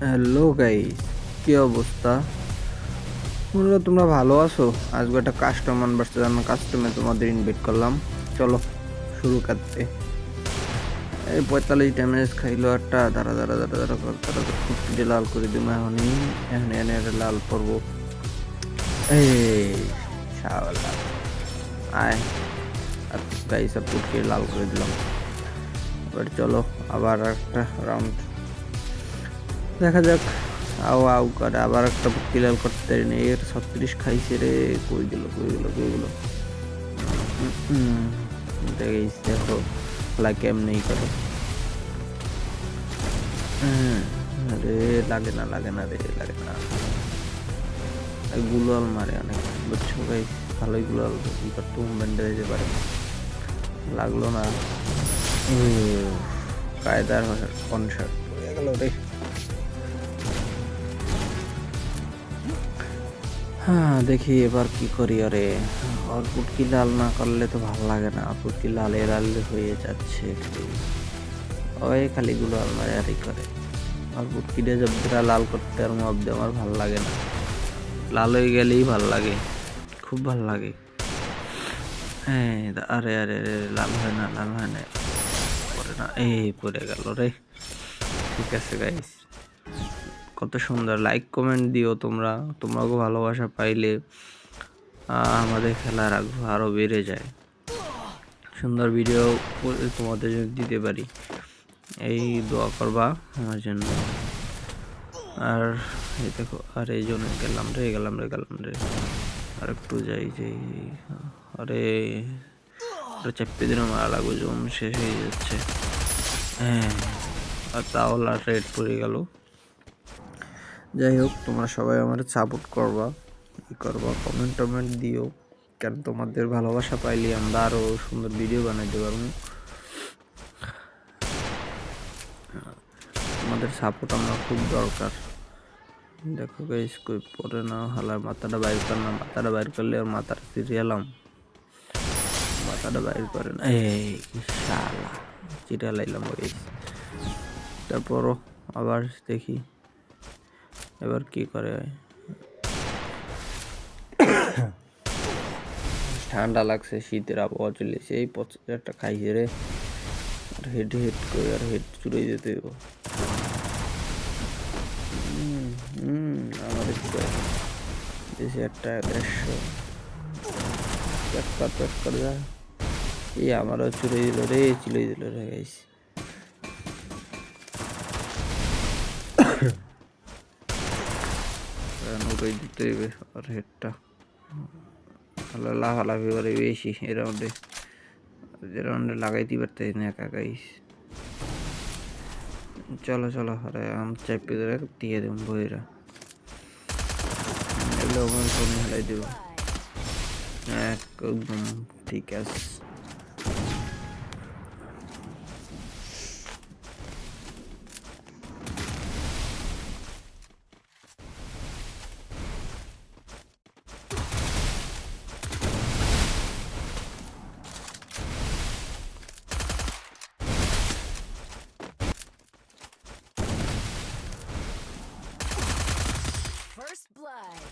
Hello guys কি অবস্থা? বলল তোমরা ভালো আছো? আজকে একটা কাস্টমার বাড়ছে আমি কাস্টমে তোমাদের ইনভাইট করলাম। চলো, শুরু করতে। এই পঁয়তাল্লিশ ড্যামেজ খাইলো একটা, দাঁড়া দাঁড়া দাঁড়া দাঁড়া তো ফুটকিটে লাল করে দিব এখনই। এখন এনে একটা লাল করব এই আয়। আর লাল করে দিলাম। এবার চলো, আবার একটা রাউন্ড দেখা যাক। আও আউ, করে আবার একটা ক্লিয়ার করতে নেই এর ছত্রিশ খাইছে রে। কই গেল কই গেল কই গেল? দেখো, খেলা কেমনেই করে। আরে, লাগে না লাগে না রে, লাগে না। গুলাল মারে অনেক, বুঝছ ভাই? ভালোই গুলাল কি করতো মুভমেন্ট যেতে পারে। লাগল না। কায়দার কনসার্ট, হয়ে গেল রে। হ্যাঁ দেখি এবার কি করি, আরে। আর পুটকি লাল না করলে তো ভালো লাগে না। পুটকি লালে লালে হয়ে যাচ্ছে ওই খালি গুলো আলমারি আরই করে। আর পুটকি দিয়ে জব্দটা লাল করতে আর মধ্যে আমার ভালো লাগে না। লাল হয়ে গেলেই ভালো লাগে। খুব ভালো লাগে। হ্যাঁ আরে আরে আরে লাল হয় না, লাল হয় না। পরে না, এই পড়ে গেল রে। ঠিক আছে গাইস কত সুন্দর। লাইক কমেন্ট দিও তোমরা। তোমাকে ভালোবাসা পাইলে আমাদের খেলার আগ্রহ আরও বেড়ে যায়। সুন্দর ভিডিও তোমাদের জন্য দিতে পারি। এই দোয়া করবা আমার জন্য। আর এই দেখো, আর এই জন্য গেলাম রে গেলাম রে গেলাম রে। আর একটু যাই যাই আরে চাপ্পে দিন মারা লাগবে, জম শেষ হয়ে যাচ্ছে। হ্যাঁ আর তাহলে আর রেড পড়ে গেল। যাই হোক তোমরা সবাই আমার সাপোর্ট করবা ই করবা কমেন্ট টমেন্ট দিও। কেন তোমাদের ভালোবাসা পাইলে আমরা আরও সুন্দর ভিডিও বানাইতে পারব। তোমাদের সাপোর্ট আমার খুব দরকার। দেখো গাইস কই পরে না, হালার মাথাটা বাইর কর না, মাথাটা বাইর করলে আর মাথাটা সিরিয়ালাম। মাথাটা বাইর করে না। এই শালা চিটা লাইলাম গাইস তারপরও আবার দেখি। এবার কি করে? ঠান্ডা লাগছে শীতের আবহাওয়া চলেছে এই একটা খাইছে রে। আর হেড হেড করে আর হেড চুড়ে যেতে হুম, আমাদের দেশে একটা দেড়শো এই আমারও চুড়ে দিল রে চুড়ে দিল রে গাইস ওটাই দিতে হবে আর হেডটা। লাফালাফি করে বেশি এ রাউন্ডে যে রাউন্ডে লাগাইতে পারতে না একা গাইস চলো চলো, আরে, আম চাপে ধরে দিয়ে দেব, বইরা। এগুলো আমার ফোনে হেলাই দেবো। একদম, ঠিক আছে। blood.